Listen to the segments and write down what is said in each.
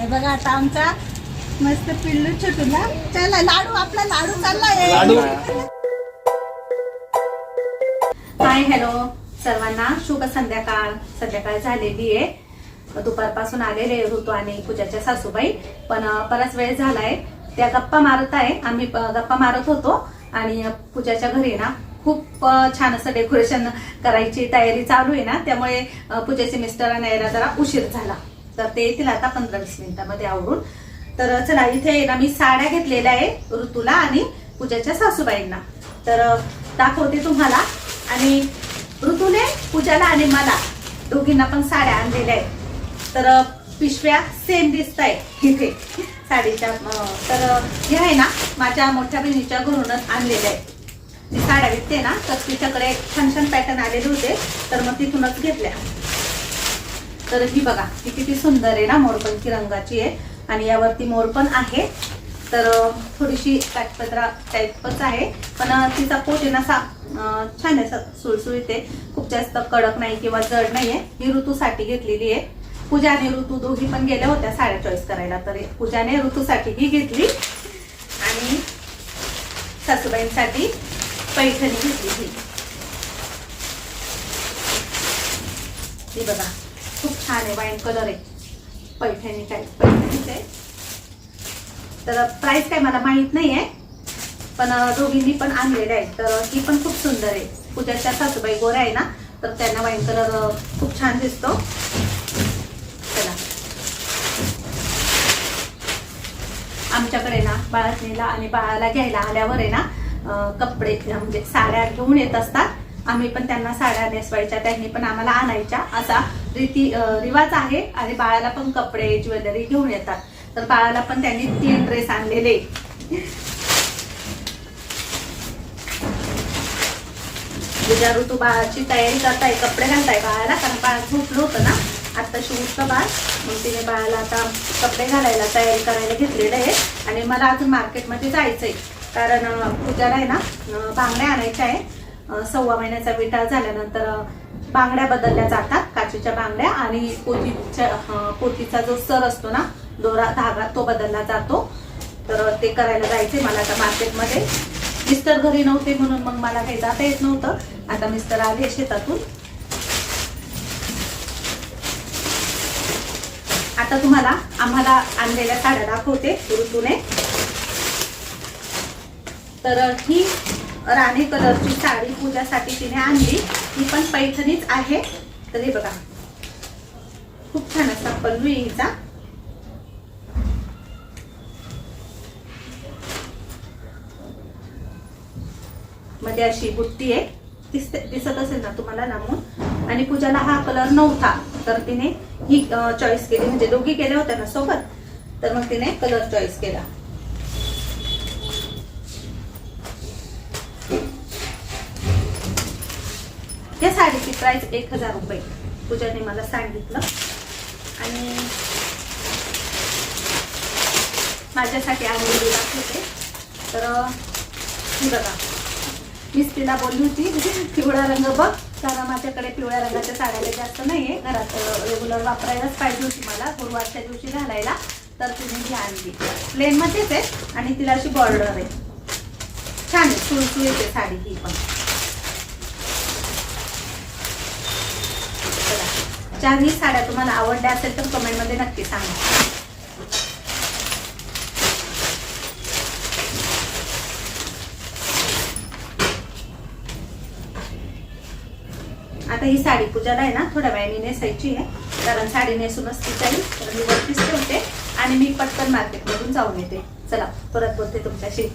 हे बघा आता आमचा मस्त पिल्लू छोटूला. चला लाडू आपला लाडू चाललाय. लाडू. हाय हॅलो सर्वांना शुभ संध्याकाळ. संध्याकाळ झालेली आहे. दुपारपासून आलेले ऋतू आणि पूजाच्या सासूबाई पण बराच वेळ झालाय. त्या गप्पा मारत आहे. आम्ही गप्पा मारत होतो आणि पूजाच्या घरी ना खूप छान असं डेकोरेशन करायची तयारी चालू आहे ना. त्यामुळे पूजेचे मिस्टरांना यायला जरा उशीर झाला. तर ते येतील आता पंधरा वीस मिनिटामध्ये आवरून. तर चला इथे ना मी साड्या घेतलेल्या आहे ऋतूला आणि पूजाच्या सासूबाईंना. तर दाखवते तुम्हाला. आणि ऋतूने पूजाला आणि मला दोघींना पण साड्या आणलेल्या आहेत. तर पिशव्या सेम दिसत आहे इथे. साडीच्या तर हे आहे ना माझ्या मोठ्या बहिणीच्या घरूनच आणलेल्या आहेत. ती साड्या विकते ना तर तिच्याकडे छान छान पॅटर्न आलेले होते. तर मग तिथूनच घेतल्या. तर ही बघा ती किती सुंदर आहे ना मोरपंखी रंगाची आहे. आणि यावरती मोर पण आहे. तर थोडीशी ताटपत्रा टाईपच आहे. पण तिचा पोट आहे ना असा छान आहे सुळसुळीत आहे. खूप जास्त कडक नाही किंवा जड नाही आहे ही ऋतूसाठी घेतलेली आहे. पूजा आणि ऋतू दोघी पण गेल्या होत्या साड्या चॉईस करायला. तर पूजाने ऋतूसाठी ही घेतली. आणि सासूबाईंसाठी पैठणी घेतली ही बघा. खूप छान आहे. वाईन कलर आहे. पैठणी काय? पैठणीच आहे. तर प्राइस काय मला माहीत नाही आहे. पण दोघींनी पण आणलेले आहेत. तर ही पण खूप सुंदर आहे. पूजाच्या सासूबाई गोऱ्या आहे ना तर त्यांना वाईन कलर खूप छान दिसतो. चला. आमच्याकडे ना बाळासनीला आणि बाळाला घ्यायला आल्यावर आहे ना कपडे म्हणजे साड्या घेऊन येत असतात. आम्ही पण त्यांना साड्या नेसवायच्या त्यांनी पण आम्हाला आणायच्या. असा रीती रिवाज आहे आणि बाळाला पण कपडे ज्वेलरी घेऊन येतात. तर बाळाला पण त्यांनी तीन ड्रेस आणलेले. उद्या ऋतू बाळाची तयारी करताय कपडे घालताय. बाळाला कारण बाळ झोपलं होतं ना? आता उठतं बाळ. मग तिने बाळाला आता कपडे घालायला तयारी करायला घेतलेलं आहे. आणि मला अजून मार्केटमध्ये जायचंय. कारण पूजाला आहे ना बांगड्या आणायच्या आहे. सव्वा महिन्याचा विटा झाल्यानंतर बांगड्या बदलल्या जातात काचेच्या बांगड्या आणि पोतीच्या पोथीचा पोतीचा जो सर असतो ना दोरा धागा तो बदलला जातो. तर ते करायला जायचे मला आता मार्केटमध्ये. मिस्टर घरी नव्हते म्हणून मग मला काही जाता येत नव्हतं. आता मिस्टर आले शेतातून. आता तुम्हाला आम्हाला आणलेल्या साड्या दाखवते ऋतूने तर ही राणी कलरची साडी पूजासाठी तिने आणली. ही पण पैठणीच आहे. तर हे बघा. खूप छान असा पल्लू हिचा. मध्ये अशी बुट्टी आहे. दिसते दिसत असेल ना तुम्हाला नामून आणि पूजाला हा कलर नव्हता. तर तिने ही चॉईस केली. म्हणजे दोघी केल्या होत्या ना सोबत? तर मग तिने कलर चॉईस केला. प्राईस प्राइस एक हजार रुपये. पूजाने मला सांगितलं. आणि माझ्यासाठी आणलेली दाखवते तर ही बघा. मीच तिला बोलली होती पिवळा रंग बघ. कारण माझ्याकडे पिवळ्या रंगाच्या साड्याला जास्त नाही आहे घरात रेग्युलर वापरायलाच पाहिजे होती मला गुरुवारच्या दिवशी घालायला. तर तिने ही आणली. प्लेनमध्येच आहे आणि तिला अशी बॉर्डर आहे. छान आहे सुळसुळीत आहे साडी ही पण चला. चारही साड्या तुम्हाला आवडल्या असेल तर कमेंटमध्ये नक्की सांगा. आता ही साडी पूजाला आहे ना थोड्या वेळाने नेसायची आहे. कारण साडी नेसूनच ती जाईल तर मी वरतीच ठेवते आणि मी पटकन मार्केटमधून जाऊन येते. चला परत बोलते तुमच्याशी.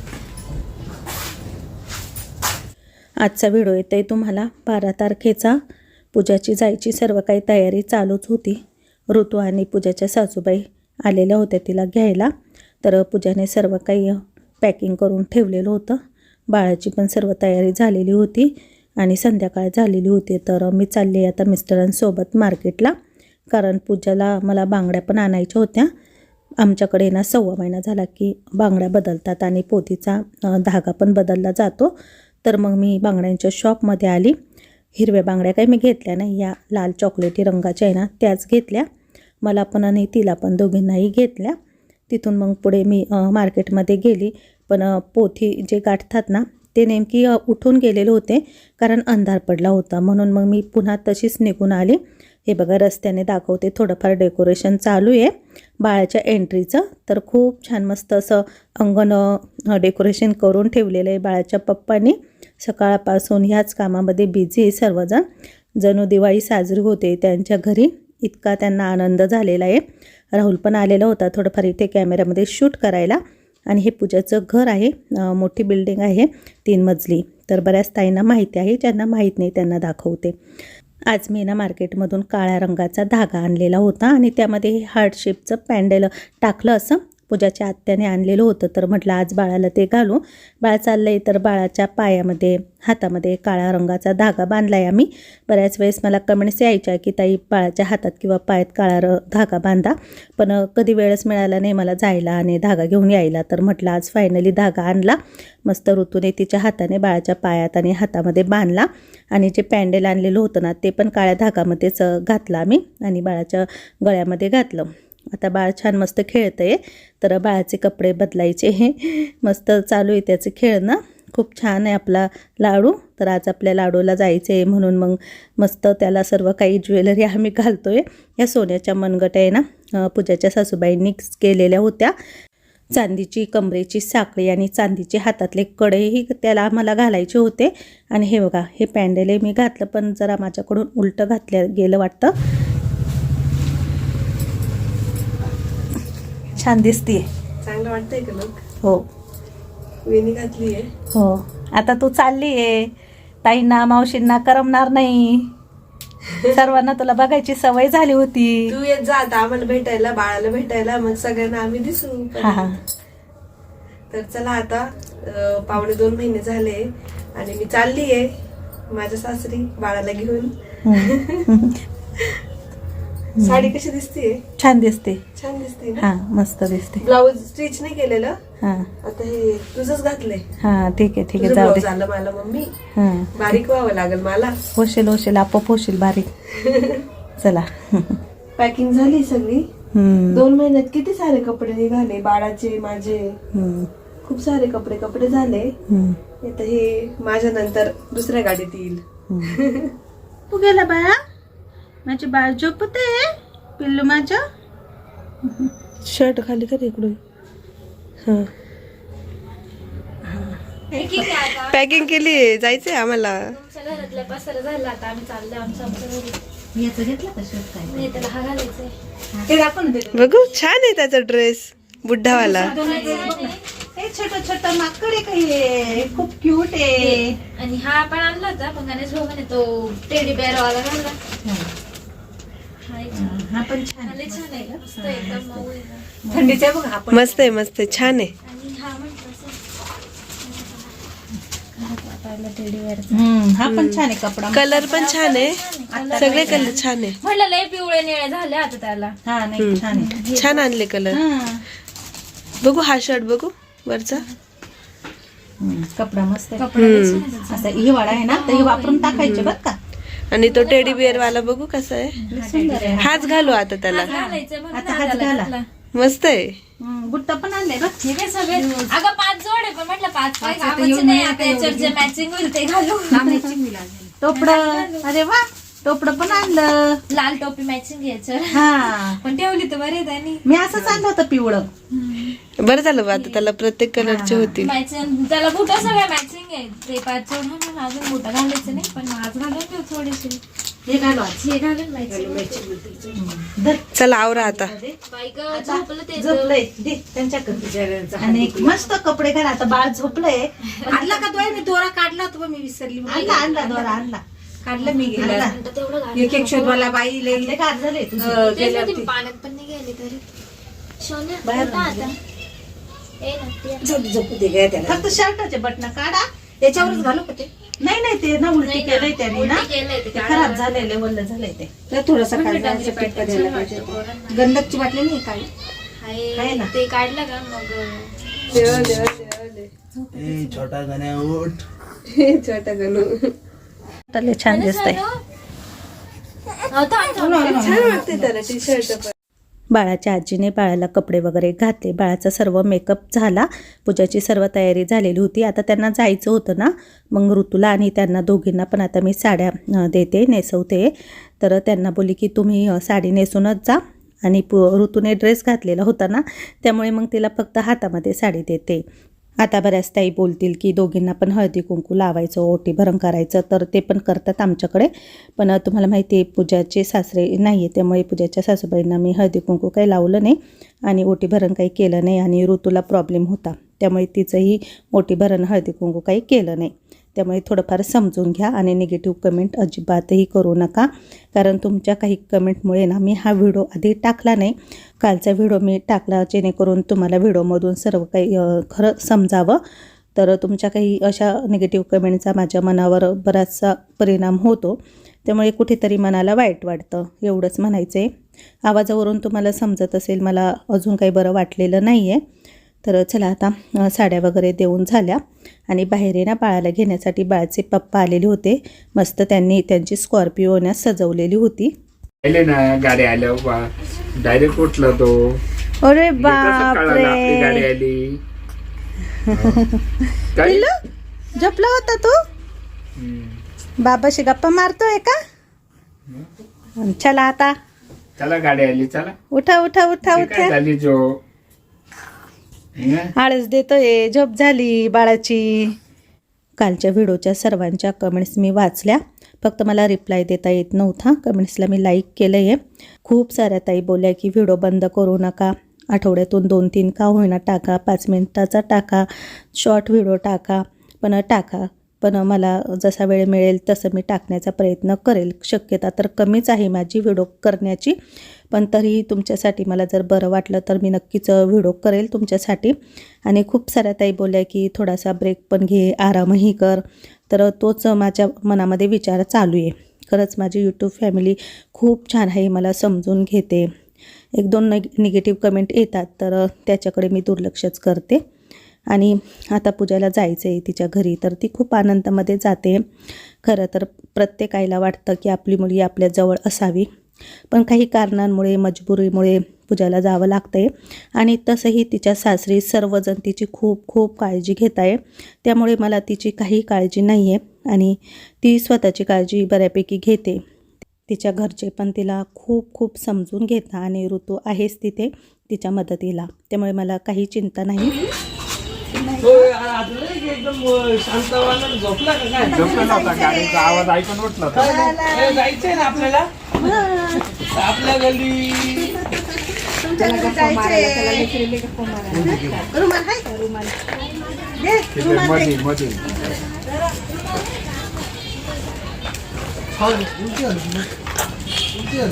आजचा व्हिडिओ येतोय तुम्हाला बारा तारखेचा. पूजाची जायची सर्व काही तयारी चालूच होती. ऋतू आणि पूजाच्या सासूबाई आलेल्या होत्या तिला घ्यायला. तर पूजाने सर्व काही पॅकिंग करून ठेवलेलं होतं. बाळाची पण सर्व तयारी झालेली होती आणि संध्याकाळ झालेली होती. तर मी चालले आता मिस्टरांसोबत मार्केटला. कारण पूजाला मला बांगड्या पण आणायच्या होत्या. आमच्याकडे ना सव्वा महिना झाला की बांगड्या बदलतात आणि पोतीचा धागा पण बदलला जातो. तर मग मी बांगड्यांच्या शॉपमध्ये आली. हिरव्या बांगड्या काही मी घेतल्या नाही. या लाल चॉकलेटी रंगाच्या आहे ना त्याच घेतल्या. मला पण आणि तिला पण दोघींनाही घेतल्या. तिथून मग पुढे मी मार्केटमध्ये गेली. पण पोथी जे गाठतात ना ते नेमकी उठून गेलेले होते कारण अंधार पडला होता. म्हणून मग मी पुन्हा तशीच निघून आली. हे बघा रस्त्याने दाखवते. थोडंफार डेकोरेशन चालू आहे. बाळाच्या एंट्रीचं. तर खूप छान मस्त असं अंगण डेकोरेशन करून ठेवलेलं आहे बाळाच्या पप्पांनी. सकाळपासून ह्याच कामामध्ये बिझी सर्वजण. जणू दिवाळी साजरी होते त्यांच्या घरी इतका त्यांना आनंद झालेला आहे. राहुल पण आलेला होता थोडंफार इथे कॅमेऱ्यामध्ये शूट करायला. आणि हे पूजाचं घर आहे मोठी बिल्डिंग आहे तीन मजली. तर बऱ्याच ताईंना माहिती आहे ज्यांना माहीत नाही त्यांना दाखवते. आज मी ना मार्केटमधून काळ्या रंगाचा धागा आणलेला होता आणि त्यामध्ये हे हार्ट शेपचं पॅन्डल टाकलं असं पूजाच्या आत्याने आणलेलं होतं. तर म्हटलं आज बाळाला ते घालू. बाळ चाललं आहे तर बाळाच्या पायामध्ये हातामध्ये काळ्या रंगाचा धागा बांधला आहे आम्ही. बऱ्याच वेळेस मला कमेंट्स यायच्या की ताई बाळाच्या हातात किंवा पायात काळा र धागा बांधा. पण कधी वेळच मिळाला नाही मला जायला आणि धागा घेऊन यायला. तर म्हटलं आज फायनली धागा आणला. मस्त ऋतूने तिच्या हाताने बाळाच्या पायात आणि हातामध्ये बांधला. आणि जे पॅन्डेल आणलेलं होतं ना ते पण काळ्या धागामध्येच घातलं आम्ही आणि बाळाच्या गळ्यामध्ये घातलं. आता बाळ छान मस्त खेळतं आहे तर बाळाचे कपडे बदलायचे हे. मस्त चालू आहे त्याचं खेळणं. खूप छान आहे आपला लाडू. तर आज आपल्या लाडूला जायचं आहे म्हणून मग मस्त त्याला सर्व काही ज्वेलरी आम्ही घालतो आहे या सोन्याच्या मनगट आहे ना. पूजाच्या सासूबाईंनी केलेल्या होत्या. चांदीची कमरेची साखळी आणि चांदीचे हातातले कडेही त्याला आम्हाला घालायचे होते. आणि हे बघा हे पॅन्डेलही मी घातलं पण जरा माझ्याकडून उलटं घातलं गेलं वाटतं. छान दिसतीये. चांगलं वाटतंय का लोक हो. वेणी घातली आहे. हो. आता तू चालली आहे. ताईंना मावशींना करमणार नाही. सर्वांना तुला बघायची सवय झाली होती. तू येत जा आता आम्हाला भेटायला बाळाला भेटायला. मग सगळ्यांना आम्ही दिसू हा हा. तर चला आता अं, पावणे दोन महिने झाले आणि मी चालली आहे. माझ्या सासरी बाळाला घेऊन. हम्म. साडी कशी दिसतीये? छान दिसते. छान दिसते हा मस्त दिसते. ब्लाऊज स्टिच नाही केलेलं. हा. आता हे तुझंच घातलंय. हा ठीक आहे ठीक आहे जाऊ दे. आलं मला मम्मी. हा. बारीक व्हावं लागेल मला. होशील होशील आपोआप होशील बारीक. चला. पॅकिंग झाली सगळी. दोन महिन्यात किती सारे कपडे निघाले? बाळाचे माझे. खूप सारे कपडे कपडे झाले. आता हे माझ्या नंतर दुसऱ्या गाडीत येईल. तू गेला बाळा? माझी बाळ झोपते पिल्लू माझं शर्ट खाली कर इकडून. पॅकिंग केली जायचंय आम्हाला. आमच्या घरातला पसारा झाला आता आम्ही चाललोय आमच्या आमच्या घरी याचं घेतलं का शर्ट काय? नाही त्याला हा घालायचंय ते दाखवून दे. बघू छान आहे त्याचा ड्रेस बुड्ढावाला. हे छोट छोट माकड आहे काही आहे. खूप क्यूट आहे. आणि हा पण आणला होता पण गणेश भाऊ म्हणे तो टेडी बेअर वाला घालला. हा एक हा पण छान हा लय छान आहे. का मस्त एकदम मऊ आहे. ना. थंडीच्या बघ हा पण मस्त आहे मस्त आहे. छान आहे. आणि हा म्हटलं असं. हम्म, हा पण छान आहे कपडा. कलर पण छान आहे. सगळे कलर छान आहे. म्हटलं लय पिवळे निळे झाले आता त्याला. हा नाही छान आहे. छान आणले कलर हा. बघू हा शर्ट बघू वरचा. हम्म, कपडा मस्त आहे. कपडा लय छान आहे. त्याचा. असं हिवाळा आहे ना तर हे वापरून टाकायचे बघ का. आणि तो टेडी बिअर वाला बघू कसा आहे. हाच घालू आता त्याला. हा. मस्त आहे. बुट्टा पण आणले बघ. ठीक आहे सगळे? अगं पाच जोड आहे पण म्हटलं पाच काय कामाचं नाही आता याच्यावर जे मॅचिंग होईल ते घालू. टोपड. अरे वा टोपड पण आणलं. लाल टोपी मॅचिंग घ्यायचं. हा. पण ठेवली तर बरे त्यांनी मी असंच आणलं होतं पिवळं. बरं झालं बा आता त्याला प्रत्येक कलरचे होतील. मॅचिंग त्याला बुट सगळ्या मॅचिंग आहे ते पाच म्हणून अजून बुट घालायचे नाही पण आज घालून घेऊ थोडेसे. हे घालू आज. हे घालून. चला आवरा आता. झोपलंय. दे आणि मस्त कपडे घाल. आता बाळ झोपलंय. आणला का तो मी दोरा काढला तो मी विसरली आणला आणला दोरा आणला. काढलं मी गेला एक एक शोधवाला बाई लई गार झाले गेल्या पाण्यात पण नाही गेले तरी. सोन्या आता. झोप झोपू दे गया त्याला. फक्त शर्टाचे बटन काढा. याच्यावरच घालू का ते? नाही नाही ते ना उलटी केलंय त्याने ना. ते खराब झालेले वल्ल झालंय ते. तर थोडासा द्यायला पाहिजे. गंधकची बाटली नाही काळी आहे हाय ना. ते काढलं का मग? देवा, देवा, देवा, देवा. ए छोटा गण्या उठ. छोटा गणू. लय छान दिसतंय. हो. छान वाटते त्याला टी शर्ट पण. बाळाच्या आजीने बाळाला कपडे वगैरे घातले. बाळाचा सर्व मेकअप झाला. पूजाची सर्व तयारी झालेली होती. आता त्यांना जायचं होतं ना मग ऋतूला आणि त्यांना दोघींना पण आता मी साड्या देते नेसवते. तर त्यांना बोली की तुम्ही साडी नेसूनच जा. आणि पु ऋतूने ड्रेस घातलेला होता ना त्यामुळे मग तिला फक्त हातामध्ये साडी देते. आता बऱ्याच ताई बोलतील की दोघींना पण हळदी कुंकू लावायचं ओटी भरण करायचं तर ते पण करतात आमच्याकडे. पण तुम्हाला माहिती आहे पूजाचे सासरे नाही आहे त्यामुळे पूजाच्या सासूबाईंना मी हळदी कुंकू काही लावलं नाही आणि ओटी भरण काही केलं नाही आणि ऋतूला प्रॉब्लेम होता. त्यामुळे तिचंही ओटी भरण हळदी कुंकू काही केलं नाही. त्यामुळे थोडंफार समजून घ्या आणि निगेटिव्ह कमेंट अजिबातही करू नका. कारण तुमच्या काही कमेंटमुळे ना मी हा व्हिडिओ आधी टाकला नाही. कालचा व्हिडिओ मी टाकला जेणेकरून तुम्हाला व्हिडिओमधून सर्व काही खरं समजावं. तर तुमच्या काही अशा निगेटिव्ह कमेंटचा माझ्या मनावर बराचसा परिणाम होतो. त्यामुळे कुठेतरी मनाला वाईट वाटतं एवढंच म्हणायचं आहे आवाजावरून तुम्हाला समजत असेल मला अजून काही बरं वाटलेलं नाही आहे तर चला आता साड्या वगैरे देऊन झाल्या. आणि बाहेर ना बाळाला घेण्यासाठी बाळाचे पप्पा आलेले होते. मस्त त्यांनी त्यांची स्कॉर्पिओ सजवलेली होती. ना गाडी आल्या डायरेक्ट उठला तो. अरे काय? झोपला होता तू. बाबाशी गप्पा मारतोय का? चला आता. चला गाडी आली चला. उठा उठा उठा उठा. झाली जो? आळस देतोय झोप झाली बाळाची. कालच्या व्हिडिओच्या सर्वांच्या कमेंट्स मी वाचल्या. फक्त मला रिप्लाय देता येत नव्हता. कमेंट्सला मी लाईक केलं आहे खूप साऱ्या ताई बोलल्या की व्हिडिओ बंद करू नका. आठवड्यातून दोन तीन का होईना टाका. पाच मिनटाचा टाका. शॉर्ट व्हिडिओ टाका. पण टाका. पण मला जसा वेळ मिळेल तसं मी टाकण्याचा प्रयत्न करेल. शक्यता तर कमीच आहे माझी व्हिडिओ करण्याची. पण तरीही तुमच्यासाठी मला जर बरं वाटलं तर मी नक्कीच व्हिडिओ करेल तुमच्यासाठी. आणि खूप साऱ्या ताई बोलल्या की थोडासा ब्रेक पण घे आरामही कर. तर तोच माझ्या मनामध्ये विचार चालू आहे. खरंच माझी यूट्यूब फॅमिली खूप छान आहे मला समजून घेते. एक दोन नग निगेटिव्ह कमेंट येतात तर त्याच्याकडे मी दुर्लक्षच करते. आणि आता पूजाला जायचं आहे तिच्या घरी तर ती खूप आनंदामध्ये जाते. खरं तर प्रत्येक आईला वाटतं की आपली मुलगी आपल्याजवळ असावी पण काही कारणांमुळे मजबुरीमुळे पूजाला जावं लागतं आहे आणि तसंही तिच्या सासरी सर्वजण तिची खूप खूप काळजी घेत आहे त्यामुळे मला तिची काही काळजी नाही आहे आणि ती स्वतःची काळजी बऱ्यापैकी घेते. तिच्या घरचे पण तिला खूप खूप समजून घेता आणि ऋतू आहेच तिथे तिच्या मदतीला. त्यामुळे मला काही चिंता नाही. एकदम शांतवाला झोपला का काय? झोपला नव्हता गाडीचा आवाज ऐकून उठला तो. ए, जायचंय ना आपल्याला? आपल्या गल्ली. त्याला लेकरीले गप्पा मारायला रुमाल हाय. का रुमाल दे. तिथे मध्ये मध्ये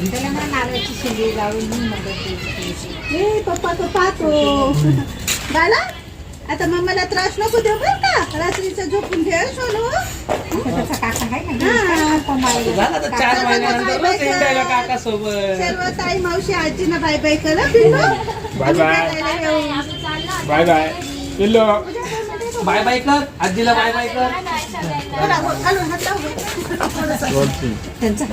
त्याला ना नारळाची शेंडी लावून मदत. ए पप्पा तो पाहतो. बाला? आता मम्माला त्रास नको देऊ बरं का. रात्रीचं झोपून घे सोनू. आता. झाला तर चार महिन्यानंतर रोज हिंडायला काका सोबत सर्व ताई मावशी आजीनं बाय बाय करा बाय बाय. बाय बाय पिल्लो. बाय बाय कर. आजीला बाय बाय कर. त्यांचा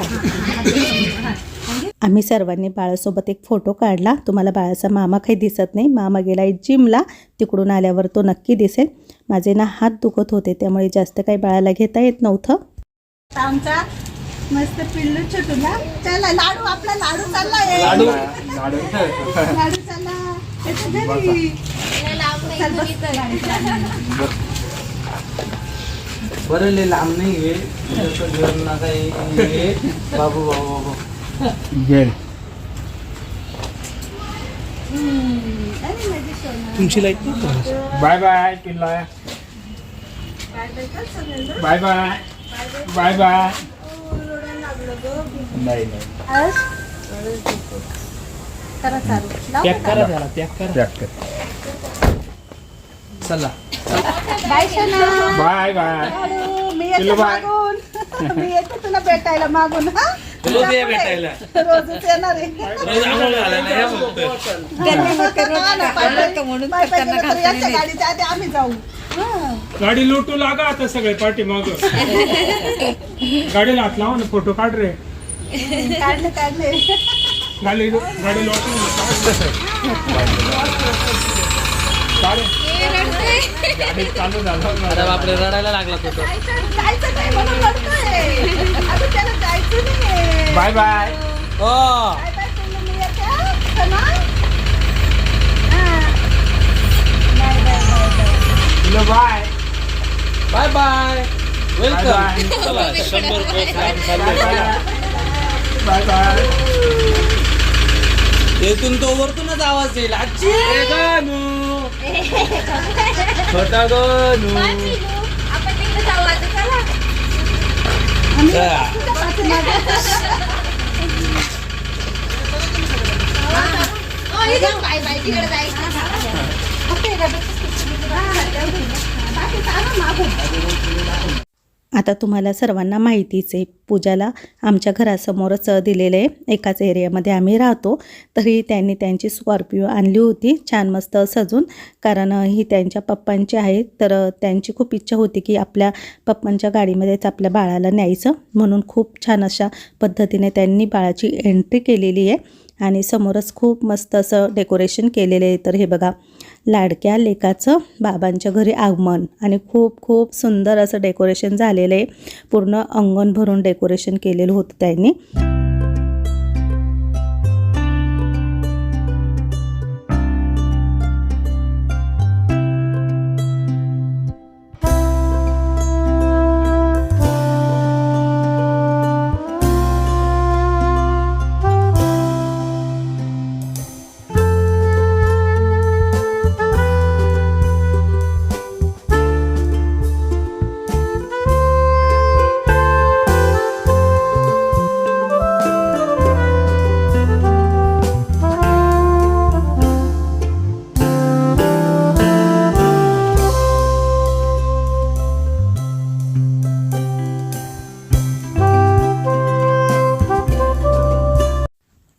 आम्ही सर्वांनी बाळासोबत एक फोटो काढला. तुम्हाला बाळाचा मामा काही दिसत नाही. मामा गेला आहे जिमला. तिकडून आल्यावर तो नक्की दिसेल. माझे ना हात दुखत होते त्यामुळे जास्त काही बाळाला घेता येत नव्हतं. आमचा मस्त पिल्लू छोटूला चला लाडू आपला लाडू चालला त्याच्या घरी. बरं लांब नाही बाबू बाबू बाबू. गेल तुमची लाइट बाय बाय पिल्ला बाय बाय बाय बाय नाही नाही. करा चालू. लाव. पॅक करा त्याला पॅक करा. पॅक कर. चला. बाय सोना बाय बाय मी येते पिल्लू बाय. मागून. मी येते तुला भेटायला मागून हा? रोज ये भेटायला. रोजच येणार आहे. रोज आंघोळ घालायला या फक्त. त्यांनी मग ते रोज आवडतं म्हणून त्यांना यांच्या नाही. गाडीच्या आधी आम्ही जाऊ. हा. गाडी लुटू लागा आता सगळे पाठी माग. गाडीला हात लावा ना फोटो काढ रे. काढले काढले. गाडी गाडी चालू झालं. अरे बापरे रडायला लागला तो तर. जायचं नाही म्हणून. त्याला जायचं नाही. Bye bye. ओ बाय बाय पिल्लू, मी येते, हा. चला. Bye bye bye bye. Bye. Bye bye. Welcome. Bye चला शंभर रुपये काम बाय चाललंय. Bye bye. येथून तो वरतूनच आवाज येईल. आजी. ए गणू छोटा गणू बाय पिलू. आपण तिकडे जाऊ आता चला. चला. हो, इथं बाय बाय तिकडे जायचं आता तुम्हाला सर्वांना माहितीच आहे पूजाला आमच्या घरासमोरच दिलेलं आहे. एकाच एरियामध्ये आम्ही राहतो. तरी त्यांनी त्यांची स्कॉर्पिओ आणली होती छान मस्त सजून कारण ही त्यांच्या पप्पांची आहे. तर त्यांची खूप इच्छा होती की आपल्या पप्पांच्या गाडीमध्येच आपल्या बाळाला न्यायचं. म्हणून खूप छान अशा पद्धतीने त्यांनी बाळाची एंट्री केलेली आहे. आणि समोरच खूप मस्त असं डेकोरेशन केलेलं आहे. तर हे बघा लाडक्या लेकाचं बाबांच्या घरी आगमन आणि खूप खूप सुंदर असं डेकोरेशन झालेलं आहे. पूर्ण अंगण भरून डेकोरेशन केलेलं होतं त्यांनी.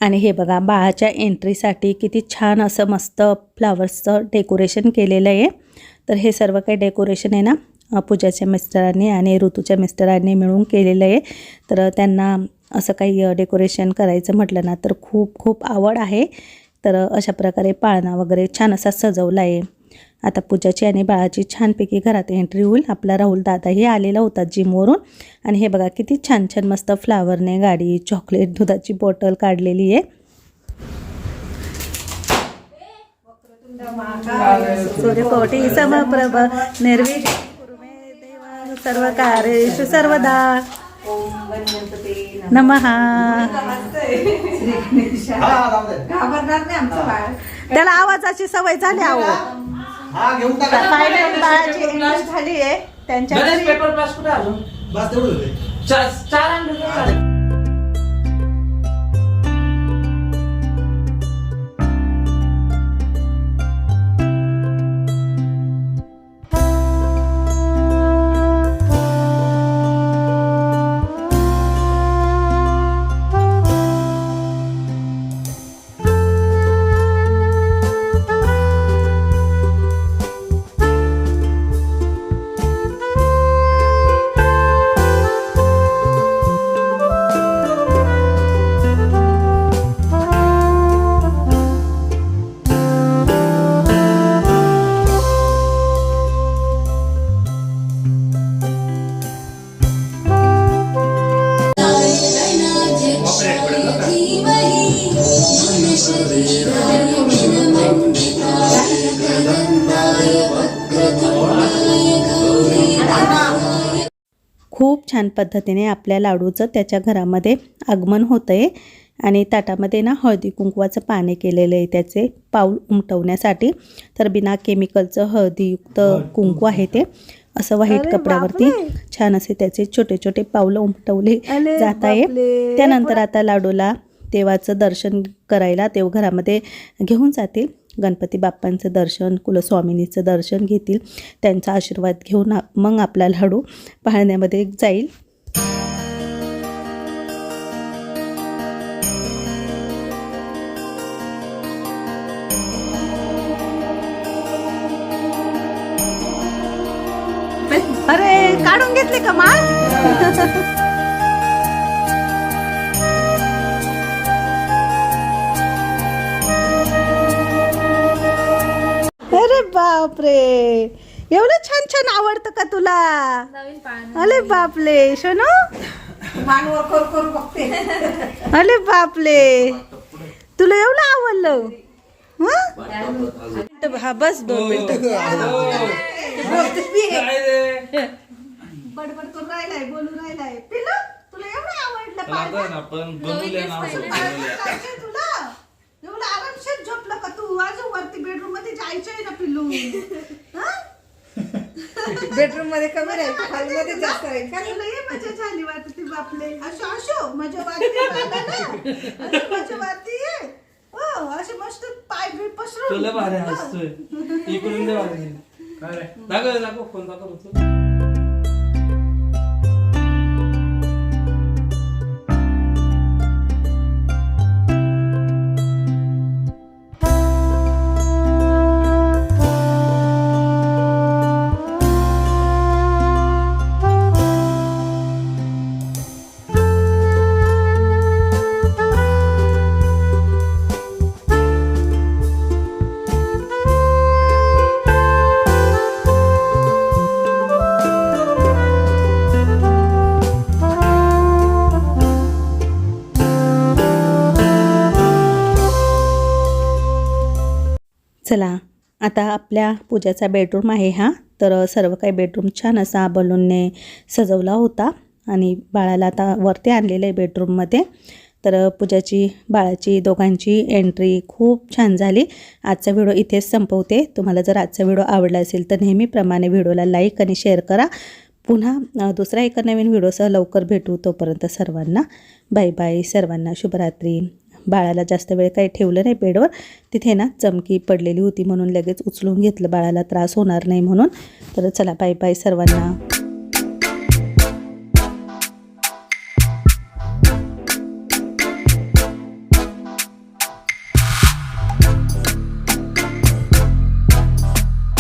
आणि हे बघा बाळाच्या एंट्रीसाठी किती छान असं मस्त फ्लावर्सचं डेकोरेशन केलेलं आहे. तर हे सर्व काही डेकोरेशन आहे ना पूजाच्या मिस्टरांनी आणि ऋतूच्या मिस्टरांनी मिळून केलेलं आहे. तर त्यांना असं काही डेकोरेशन करायचं म्हटलं ना तर खूप खूप आवड आहे. तर अशा प्रकारे पाळणा वगैरे छान असा सजवला आहे. आता पूजाची आणि बाळाची छानपैकी घरात एंट्री होईल. आपला राहुल दादाही आलेला होता जिमवरून. आणि हे बघा किती छान छान मस्त फ्लावरने गाडी चॉकलेट दुधाची बॉटल काढलेली आहे. सूर्यकोटी समप्रभ देवा सर्व कार्येषु सर्वदा. नमः. घाबरणार नाही आमचं बाळ त्याला आवाजाची सवय झाली आहो. फायनल बाळाची एंट्री झाली आहे त्यांच्या. पेपर प्लस कुठे अजून? चार चार छान पद्धतीने आपल्या लाडूचं त्याच्या घरामध्ये आगमन होतं आहे आणि ताटामध्ये ना हळदी कुंकवाचं पाने केलेलं आहे त्याचे पाऊल उमटवण्यासाठी. तर बिना केमिकलचं हळदीयुक्त कुंकू. आहे ते. असं व्हाईट कपड्यावरती छान असे त्याचे छोटे छोटे पावलं उमटवले जात आहे. त्यानंतर आता लाडूला देवाचं दर्शन करायला देवघरामध्ये घेऊन जातील गणपती बाप्पांचं दर्शन कुलस्वामिनीचं दर्शन घेतील. त्यांचा आशीर्वाद घेऊन मग आपला लाडू पाळण्यामध्ये जाईल. अरे काढून घेतले का माल? बापरे. एवढं छान छान आवडतं का तुला? अरे बापले शोनो? मानवर करू करू बघते. अरे बापले तुला एवढं आवडलं? हं? हा बस दोन मिनिटं. काय रे बडबड करून राहिलाय बोलून राहिलाय. पिल्लू तुला एवढं आवडलं आता ना आपण बनवूया तुला? एवढं आरामशीर झोपलं का तू? अजून वरती बेडरूममध्ये जायचंय ना पिल्लू बेडरूममध्ये कमी राहील हॉलमध्ये जास्त राहील मजा झाली वाटते बापले. अशो अशो मजा वाटते मला ना. अशो मजा वाटते. ये हो असे मस्त पाय बीळ पसरून. तुला भारी हसतोय. इकडून दे भारी. दाखव दाखव फोन दाखव. आपल्या पूजाचा बेडरूम आहे हा. तर सर्व काही बेडरूम छान असा बलूनने सजवला होता आणि बाळाला आता वरती आणलेलं आहे बेडरूममध्ये तर पूजाची बाळाची दोघांची एंट्री खूप छान झाली. आजचा व्हिडिओ इथेच संपवते. तुम्हाला जर आजचा व्हिडिओ आवडला असेल तर नेहमीप्रमाणे व्हिडिओला लाईक आणि शेअर करा. पुन्हा दुसरा दुसऱ्या एका नवीन व्हिडिओसह लवकर भेटू तोपर्यंत सर्वांना. बाय बाय सर्वांना शुभरात्री. बाळाला जास्त वेळ काही ठेवलं नाही बेडवर तिथे ना चमकी पडलेली होती म्हणून लगेच उचलून घेतलं. बाळाला त्रास होणार नाही म्हणून. तर चला बाय बाय सर्वांना.